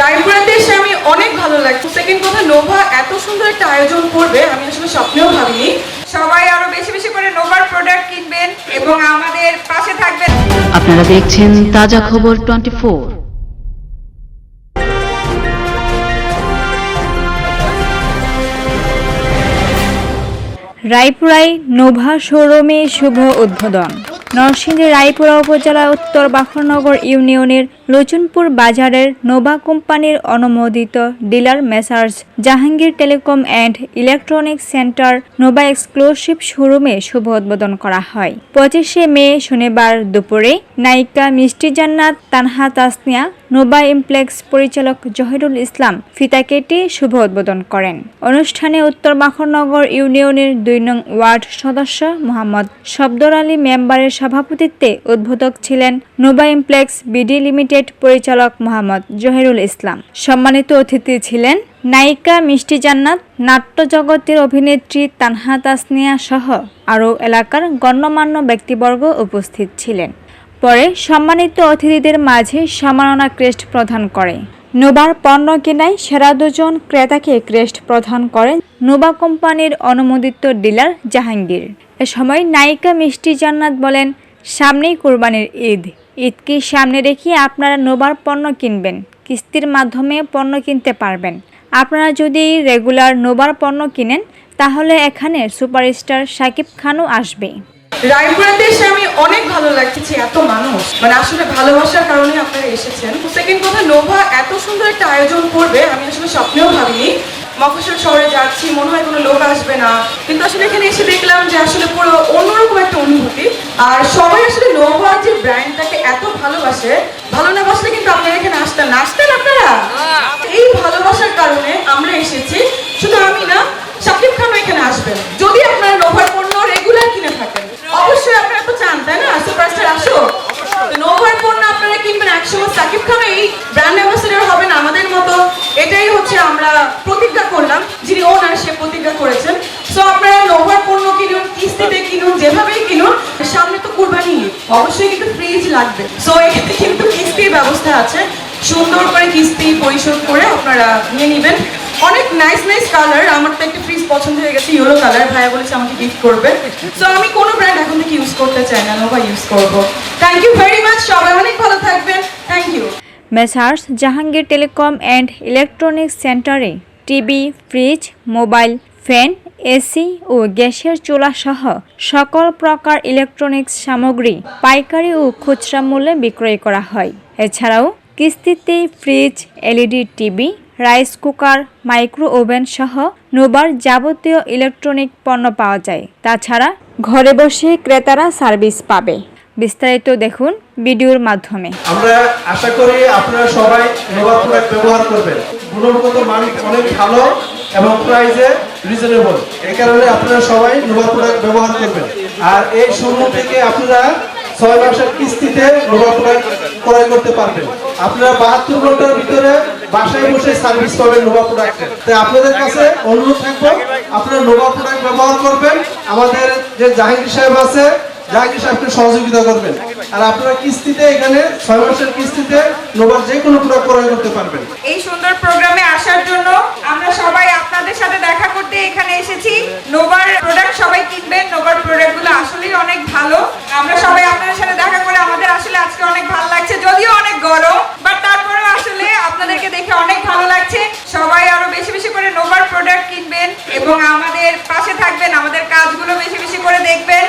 রায়পুরাতে এসে আমি অনেক ভালো লাগছে। সেকেন্ড কথা নোভা এত সুন্দর একটা আয়োজন করবে আমি আসলে স্বপ্নেও ভাবিনি। সবাই আরও বেশি বেশি করে নোভার প্রোডাক্ট কিনবেন এবং আমাদের পাশে থাকবেন। আপনারা দেখছেন তাজা খবর টোয়েন্টি ফোর। রায়পুরায় নোভা শোরুমে শুভ উদ্বোধন। নরসিংদী রায়পুরা উপজেলা উত্তর বাখরনগর ইউনিয়নের লচুনপুর বাজারের নোভা কোম্পানির অনুমোদিত dealer Messrs, Jahangir telecom and electronics centre Nova exclusive শোরুমে শুভ উদ্বোধন করা হয়। পঁচিশে মে শনিবার দুপুরে নায়িকা মিষ্টি জান্নাত, তানহা তাসনিয়া নোবা ইমপ্লেক্স পরিচালক জহিরুল ইসলাম ফিতা কেটে শুভ উদ্বোধন করেন। অনুষ্ঠানে উত্তর বাখরনগর ইউনিয়নের দুই নং ওয়ার্ড সদস্য মোহাম্মদ শব্দর আলী মেম্বারের সভাপতিত্বে উদ্বোধক ছিলেন নোবা ইমপ্লেক্স বিডি লিমিটেড পরিচালক মোহাম্মদ জহিরুল ইসলাম। সম্মানিত অতিথি ছিলেন নায়িকা মিষ্টি জান্নাত নাট্য জগতের অভিনেত্রী তানহা তাসনিয়া সহ আরও এলাকার গণ্যমান্য ব্যক্তিবর্গ উপস্থিত ছিলেন। পরে সম্মানিত অতিথিদের মাঝে সম্মাননা ক্রেস্ট প্রদান করে। নোবার পণ্য কেনায় সেরা দুজন ক্রেতাকে ক্রেস্ট প্রদান করেন নোবা কোম্পানির অনুমোদিত ডিলার জাহাঙ্গীর। এ সময় নায়িকা মিষ্টি জান্নাত বলেন, সামনেই কোরবানির ঈদ। ঈদকে সামনে রেখে আপনারা নোবার পণ্য কিনবেন, কিস্তির মাধ্যমে পণ্য কিনতে পারবেন। আপনারা যদি রেগুলার নোবার পণ্য কিনেন, তাহলে এখানে সুপারস্টার শাকিব খানও আসবে। রায়পুরাতে এসে আমি অনেক ভালো লাগছে, এত মানুষ। মানে আসলে ভালোবাসার কারণে আপনারা এসেছেন। সেকেন্ড কথা, নোভা এত সুন্দর একটা আয়োজন করবে, আমি আসলে স্বপ্নেও ভাবিনি। মফস্বল শহরে যাচ্ছি, মনে হয় কোনো লোক আসবে না। কিন্তু আসলে এখানে এসে দেখলাম যে আসলে পুরো অন্যরকম একটা অনুভূতি। আর ভালোবাসে ভালো না বাসলে কিন্তু আপনারা এখানে আসতেন না। আসতেন আপনারা? এই ভালোবাসার কারণে আমরা এসেছি। শুধু আমি না শাকিব খানও এখানে আসবেন। যদি আপনারা নোভার পণ্য রেগুলার কিনে থাকেন, অবশ্যই আপনারা তো চান, তাই না? সুপারস্টার আসো নোভার পণ্য আপনারা কিনবেন একসময়। সাকিব খান এই ব্র্যান্ড অ্যাম্বাসেডর হবেন আমাদের মতো। এটাই হচ্ছে আমরা প্রতিজ্ঞা করলাম, যিনি ওনার সে প্রতিজ্ঞা করেছেন। সো আপনারা নোভার পণ্য কিনুন, কিস্তিতে কিনুন, যেভাবেই কিনুন অবশ্যই কিন্তু ফ্রিজ লাগবে। সো এখানে কিন্তু কিস্তির ব্যবস্থা আছে। সুন্দর করে কিস্তি পরিশোধ করে আপনারা নিয়ে নেবেন। অনেক নাইস নাইস কালার আমার তো একটা ফ্রিজ পছন্দ হয়ে গেছে ইয়েলো কালার ভাইয়া বলেছে আমাকে গিফট করবে। সো আমি কোনো ব্র্যান্ড এখন থেকে ইউজ করতে চাই না নোভা ইউজ করব। থ্যাংক ইউ ভেরি মাচ সবাই অনেক ভালো থাকবেন। Thank you Messrs Jahangir telecom and electronics সেন্টারে TV fridge mobile fan AC ও গ্যাসের চুলা সহ সকল প্রকার ইলেকট্রনিক্স সামগ্রী পাইকারি ও খুচরা মূল্যে বিক্রয় করা হয়। এছাড়াও কিস্তিতে fridge, LED TV, rice cooker, micro oven সহ নোবার যাবতীয় ইলেকট্রনিক পণ্য পাওয়া যায়। তাছাড়া ঘরে বসে ক্রেতারা সার্ভিস পাবে। বিস্তারিত দেখুন ভিডিওর মাধ্যমে। আমরা আশা করি আপনারা সবাই নোভা প্রোডাক্ট ব্যবহার করবেন। গুণগত মান অনেক ভালো। এবং প্রাইসে রিজনেবল এই কারণে আপনারা সবাই নোভা প্রোডাক্ট ব্যবহার করবেন। আর এই শোরুম থেকে আপনারা ছয় মাসের কিস্তিতে নোভা প্রোডাক্ট ক্রয় করতে পারবেন। আপনারা বাহাত্তর ঘণ্টার ভিতরে বাসায় বসে সার্ভিস পাবেন নোভা প্রোডাক্টের তাই আপনাদের কাছে অনুরোধ থাকব, আপনারা নোভা প্রোডাক্ট ব্যবহার করবেন। আমাদের যে জাহাঙ্গীর সাহেব আছে জাহাঙ্গীর সাহেবকে সহযোগিতা করবেন। আর আপনারা কিস্তিতে এখানে ছয় মাসের কিস্তিতে নোবার যে কোনো প্রোডাক্ট ক্রয় করতে পারবেন। এই সুন্দর প্রোগ্রামে আসার জন্য আমরা সবাই এসেছি নোভার প্রোডাক্ট সবাই কিনবেন নোভার প্রোডাক্টগুলো আসলেই অনেক ভালো। আমরা সবাই আপনাদের সাথে দেখা করে আমাদের আসলে আজকে অনেক ভালো লাগছে, যদিও অনেক গরম বাট তারপরেও আসলে আপনাদেরকে দেখে অনেক ভালো লাগছে। সবাই আরও বেশি বেশি করে নোভার প্রোডাক্ট কিনবেন এবং আমাদের পাশে থাকবেন, আমাদের কাজগুলো বেশি বেশি করে দেখবেন।